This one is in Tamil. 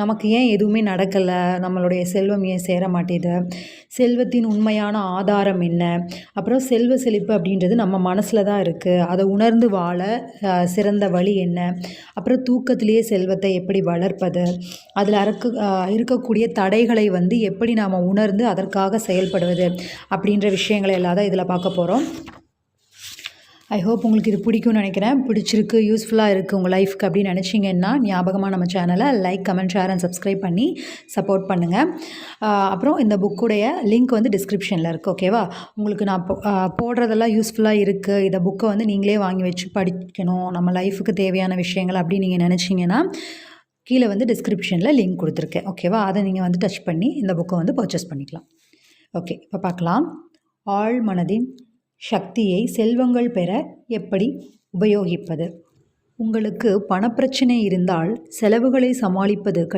நமக்கு ஏன் எதுவுமே நடக்கலை? நம்மளுடைய செல்வம் ஏன் சேர மாட்டேது? செல்வத்தின் உண்மையான ஆதாரம் என்ன? அப்புறம் செல்வ செழிப்பு அப்படின்றது நம்ம மனசில் தான் இருக்குது அதை உணர்ந்து வாழ சிறந்த வழி என்ன? அப்புறம் தூக்கத்திலேயே செல்வத்தை எப்படி வளர்ப்பது? அதில் அறக்கு இருக்கக்கூடிய தடைகளை வந்து எப்படி நாம் உணர்ந்து அதற்காக செயல்படுவது? அப்படின்ற விஷயங்களை எல்லாம் தான் இதில் பார்க்க போகிறோம் ஐ ஹோப் உங்களுக்கு இது பிடிக்கும்னு நினைக்கிறேன். பிடிச்சிருக்கு யூஸ்ஃபுல்லாக இருக்குது உங்கள் லைஃப்க்கு அப்படின்னு நினச்சிங்கன்னா ஞாபகமாக நம்ம சேனலை like comment share and subscribe பண்ணி சப்போர்ட் பண்ணுங்கள் அப்புறம் இந்த புக்குடைய லிங்க் வந்து டிஸ்கிரிப்ஷனில் இருக்குது ஓகேவா உங்களுக்கு நான் போடுறதெல்லாம் யூஸ்ஃபுல்லாக இருக்குது இந்த புக்கை வந்து நீங்களே வாங்கி வச்சு படிக்கணும். நம்ம லைஃபுக்கு தேவையான விஷயங்கள் அப்படின்னு நீங்கள் நினச்சிங்கன்னா கீழே வந்து டிஸ்கிரிப்ஷனில் லிங்க் கொடுத்துருக்கேன் ஓகேவா அதை நீங்கள் வந்து டச் பண்ணி இந்த புக்கை வந்து பர்ச்சேஸ் பண்ணிக்கலாம். ஓகே இப்போ பார்க்கலாம். ஆள் மனதின் சக்தியை செல்வங்கள் பெற எப்படி உபயோகிப்பது? உங்களுக்கு பணப்பிரச்சனை இருந்தால் செலவுகளை சமாளிப்பது கடி